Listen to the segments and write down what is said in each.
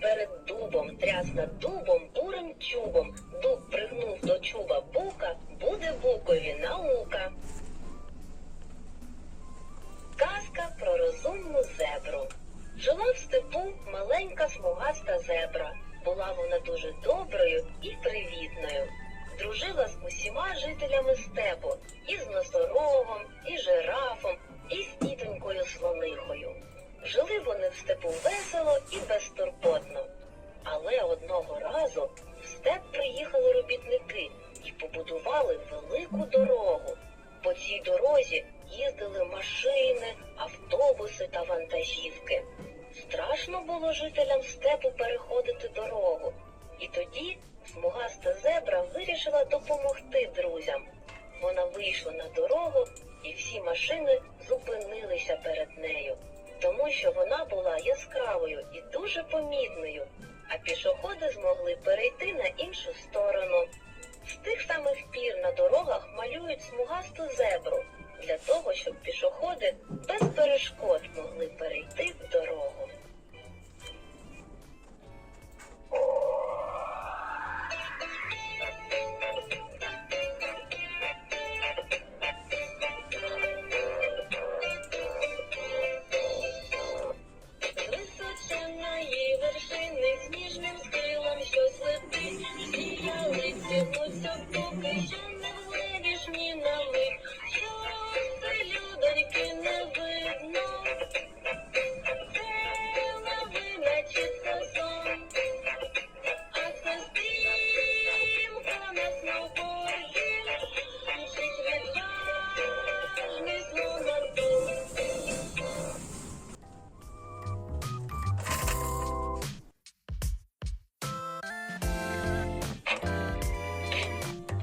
перед дубом, трясна дубом, бурим чубом. Дуб пригнув до чуба бука, буде букові наука. Казка про розумну зебру. Жила в степу маленька смугаста зебра. Була вона дуже доброю і привітною. Дружила з усіма жителями степу і з носорогом, і жирафом, і з тітонькою слонихою. Жили вони в степу весело і безтурботно. Цій дорозі їздили машини, автобуси та вантажівки. Страшно було жителям степу переходити дорогу. І тоді смугаста зебра вирішила допомогти друзям. Вона вийшла на дорогу, і всі машини зупинилися перед нею, тому що вона була яскравою і дуже помітною, а пішоходи змогли перейти на іншу сторону. З тих самих пір на дорогах малюють смугасту зебру для того, щоб пішоходи без перешкод могли перейти в дорогу. Височеної вершини з Thank you.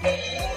Thank you.